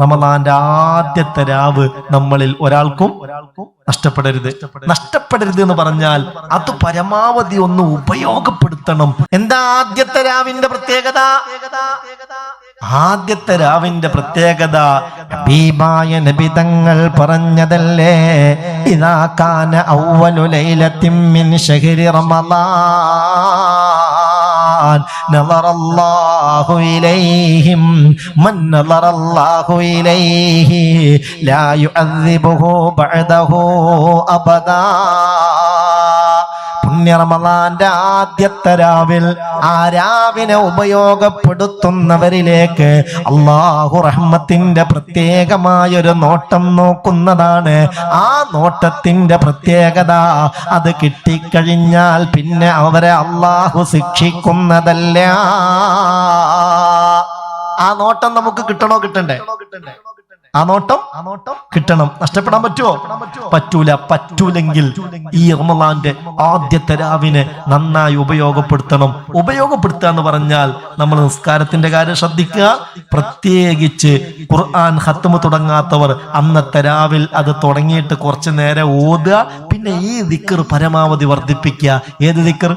റമദാന്റെ ആദ്യത്തെ രാവ് നമ്മളിൽ ഒരാൾക്കും നഷ്ടപ്പെടരുത്. നഷ്ടപ്പെടരുത് എന്ന് പറഞ്ഞാൽ അത് പരമാവധി ഒന്ന് ഉപയോഗപ്പെടുത്തണം. എന്താ ആദ്യത്തെ രാവിന്റെ പ്രത്യേകത? ആദ്യത്തെ രാവിന്റെ പ്രത്യേകത ഹബീബായ നബിതങ്ങൾ പറഞ്ഞതല്ലേ? ഇതാ കാന ഔവലു ലൈലത്തിൻ മിൻ ശഹരി റമളാൻ ഖുർആൻ. നളറല്ലാഹു ഇലൈഹിം മൻ നളറല്ലാഹു ഇലൈഹി ലാ യുഅദ്ദിബുഹു ബഅദഹു അബദാ. പുണ്യ ആദ്യത്തെ രാവിൽ ആ രാവിനെ ഉപയോഗപ്പെടുത്തുന്നവരിലേക്ക് അള്ളാഹു റഹ്മത്തിന്റെ പ്രത്യേകമായൊരു നോട്ടം നോക്കുന്നതാണ്. ആ നോട്ടത്തിന്റെ പ്രത്യേകത അത് കിട്ടിക്കഴിഞ്ഞാൽ പിന്നെ അവരെ അള്ളാഹു ശിക്ഷിക്കുന്നതല്ല. ആ നോട്ടം നമുക്ക് കിട്ടണോ കിട്ടണ്ടേ? ആ നോട്ടം കിട്ടണം. നഷ്ടപ്പെടാൻ പറ്റുമോ? പറ്റൂല. പറ്റൂലെങ്കിൽ ഈ റമലാന്റെ ആദ്യത്തെ രാവിനെ നന്നായി ഉപയോഗപ്പെടുത്തണം. ഉപയോഗപ്പെടുത്തുക എന്ന് പറഞ്ഞാൽ നമ്മൾ നിസ്കാരത്തിന്റെ കാര്യം ശ്രദ്ധിക്കുക. പ്രത്യേകിച്ച് ഖുർആൻ ഹത്തുമ തുടങ്ങാത്തവർ അന്നത്തെ രാവിൽ അത് തുടങ്ങിയിട്ട് കുറച്ചു നേരം ഓതുക. പിന്നെ ഈ ദിക്കർ പരമാവധി വർദ്ധിപ്പിക്കുക. ഏത് ദിക്കർ?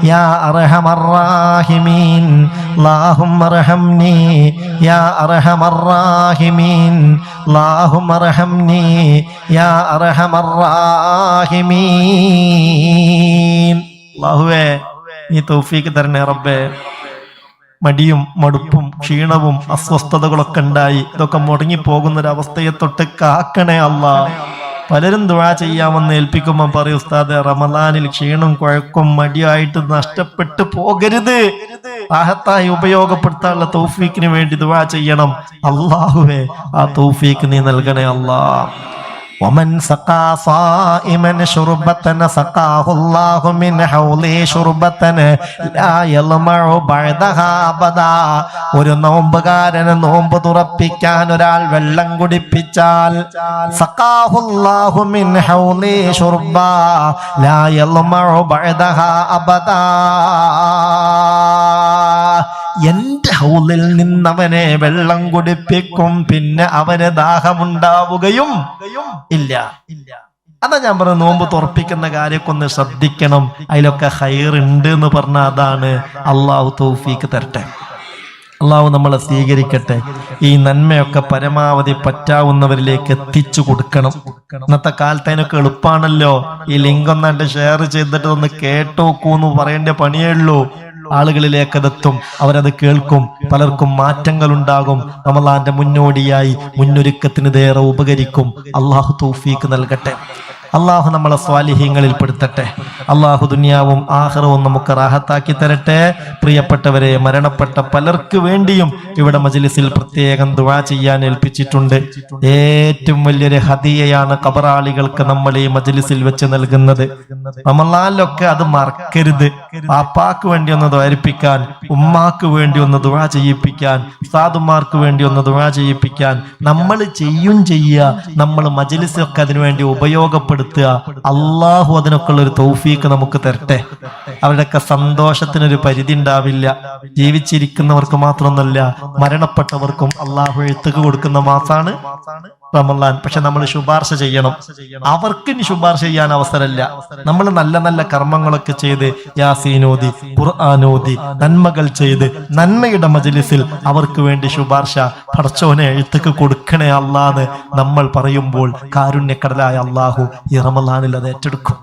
ارحمني يا أرحم الراحمين اللهم ارحمني يا أرحم الراحمين اللهم ارحمني يا أرحم الراحمين അള്ളാഹുവേ നീ തൗഫീക്ക് തരണേ റബ്ബേ മടിയും മടുപ്പും ക്ഷീണവും അസ്വസ്ഥതകളൊക്കെ ഉണ്ടായി ഇതൊക്കെ മുടങ്ങി പോകുന്ന ഒരു അവസ്ഥയെ തൊട്ട് കാക്കണേ അല്ലാ പലരും ദുവാ ചെയ്യാമെന്ന് ഏൽപ്പിക്കുമ്പോൾ പറയും ഉസ്താദ് റമദാനിൽ ക്ഷീണം കുഴക്കും മടിയായിട്ട് നഷ്ടപ്പെട്ടു പോകരുത്. ആഹത്തായി ഉപയോഗപ്പെടുത്താനുള്ള തൗഫീക്കിന് വേണ്ടി ദുവാ ചെയ്യണം. അള്ളാഹുവേ ആ തൗഫീക്ക് നീ നൽകണേ അല്ലാ ومن سقى صائما شربة سقاه الله من حوله شربة لا يلمع بعدها أبدا ഒരു നോമ്പുകാരന് നോമ്പ് തുറപ്പിക്കാൻ ഒരാൾ വെള്ളം കുടിപ്പിച്ചാൽ സഖാഹുല്ലാഹു മിൻ ഹൗലി ശുർബ ലാ യൽമഉ ബഅദഹാ അബദാ ഹൗലിൽ നിന്നവനെ വെള്ളം കുടിപ്പിക്കും പിന്നെ അവന് ദാഹമുണ്ടാവുകയും ഇല്ല. ഇല്ല അതാ ഞാൻ പറഞ്ഞ നോമ്പ് തുറപ്പിക്കുന്ന കാര്യമൊക്കെ ഒന്ന് ശ്രദ്ധിക്കണം. അതിലൊക്കെ ഹൈർ ഉണ്ട് എന്ന് പറഞ്ഞ അതാണ് അള്ളാഹു തൗഫീക്ക് തരട്ടെ. അള്ളാഹു നമ്മളെ സ്വീകരിക്കട്ടെ. ഈ നന്മയൊക്കെ പരമാവധി പറ്റാവുന്നവരിലേക്ക് എത്തിച്ചു കൊടുക്കണം. ഇന്നത്തെ കാലത്ത് അതിനൊക്കെ എളുപ്പമാണല്ലോ ഈ ലിങ്ക് ഒന്നാണ്ട് ഷെയർ ചെയ്തിട്ട് ഒന്ന് കേട്ടോക്കൂന്ന് പറയേണ്ട പണിയേ ഉള്ളൂ. ആളുകളിലേക്ക് അതെത്തും. അവരത് കേൾക്കും. പലർക്കും മാറ്റങ്ങൾ ഉണ്ടാകും റമലാന്റെ മുന്നോടിയായി മുന്നൊരുക്കത്തിന് ഏറെ ഉപകരിക്കും. അള്ളാഹു തൗഫീക്ക് നൽകട്ടെ. അള്ളാഹു നമ്മളെ സ്വാലിഹ്യങ്ങളിൽ പെടുത്തട്ടെ. അള്ളാഹു ദുനിയാവും ആഹ്റവും നമുക്ക് റാഹത്താക്കി തരട്ടെ. പ്രിയപ്പെട്ടവരെ മരണപ്പെട്ട പലർക്ക് വേണ്ടിയും ഇവിടെ മജ്ലിസിൽ പ്രത്യേകം ദുവാ ചെയ്യാൻ ഏൽപ്പിച്ചിട്ടുണ്ട്. ഏറ്റവും വലിയൊരു ഹതിയയാണ് കബറാളികൾക്ക് നമ്മൾ ഈ മജ്ലിസിൽ വെച്ച് നൽകുന്നത്. നമ്മളാലൊക്കെ അത് മറക്കരുത്. പാപ്പാക്ക് വേണ്ടി ഒന്ന് ദ്വാരിപ്പിക്കാൻ ഉമ്മാക്ക് വേണ്ടി ഒന്ന് ദുഴ ചെയ്യിപ്പിക്കാൻ സാധുമാർക്ക് വേണ്ടി ഒന്ന് ദുഴ ചെയ്യിപ്പിക്കാൻ നമ്മൾ ചെയ്യും ചെയ്യുക നമ്മൾ മജലിസൊക്കെ അതിനുവേണ്ടി ഉപയോഗപ്പെടുത്തുക. അള്ളാഹു അതിനൊക്കെ ഉള്ള ഒരു തൗഫീക്ക് നമുക്ക് തരട്ടെ. അവരുടെയൊക്കെ സന്തോഷത്തിനൊരു പരിധി ഉണ്ടാവില്ല. ജീവിച്ചിരിക്കുന്നവർക്ക് മാത്രമൊന്നുമല്ല മരണപ്പെട്ടവർക്കും അള്ളാഹു എഴുത്തുക്ക് കൊടുക്കുന്ന മാസാണ് റമലാൻ പക്ഷെ നമ്മൾ ശുപാർശ ചെയ്യണം. അവർക്ക് ഇനി ശുപാർശ ചെയ്യാൻ അവസരമില്ല. നമ്മൾ നല്ല നല്ല കർമ്മങ്ങളൊക്കെ ചെയ്ത് യാസീനോദി ഖുർആാനോദി നന്മകൾ ചെയ്ത് നന്മയുടെ മജലിസിൽ അവർക്ക് വേണ്ടി ശുപാർശ പടച്ചോനെ എഴുത്തക്ക് കൊടുക്കണേ അല്ലാന്ന് നമ്മൾ പറയുമ്പോൾ കാരുണ്യക്കടലായ അള്ളാഹു ഈ റമലാനിൽ അത് ഏറ്റെടുക്കും.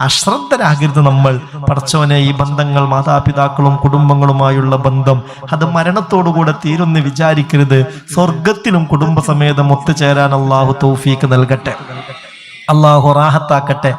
അശ്രദ്ധരാകരുത് നമ്മൾ. പടച്ചവനെ ഈ ബന്ധങ്ങൾ മാതാപിതാക്കളും കുടുംബങ്ങളുമായുള്ള ബന്ധം അത് മരണത്തോടുകൂടെ തീരുന്ന് വിചാരിക്കരുത്. സ്വർഗത്തിലും കുടുംബസമേതം ഒത്തുചേരാൻ അള്ളാഹു തൗഫീക്ക് നൽകട്ടെ. അള്ളാഹു റാഹത്താക്കട്ടെ.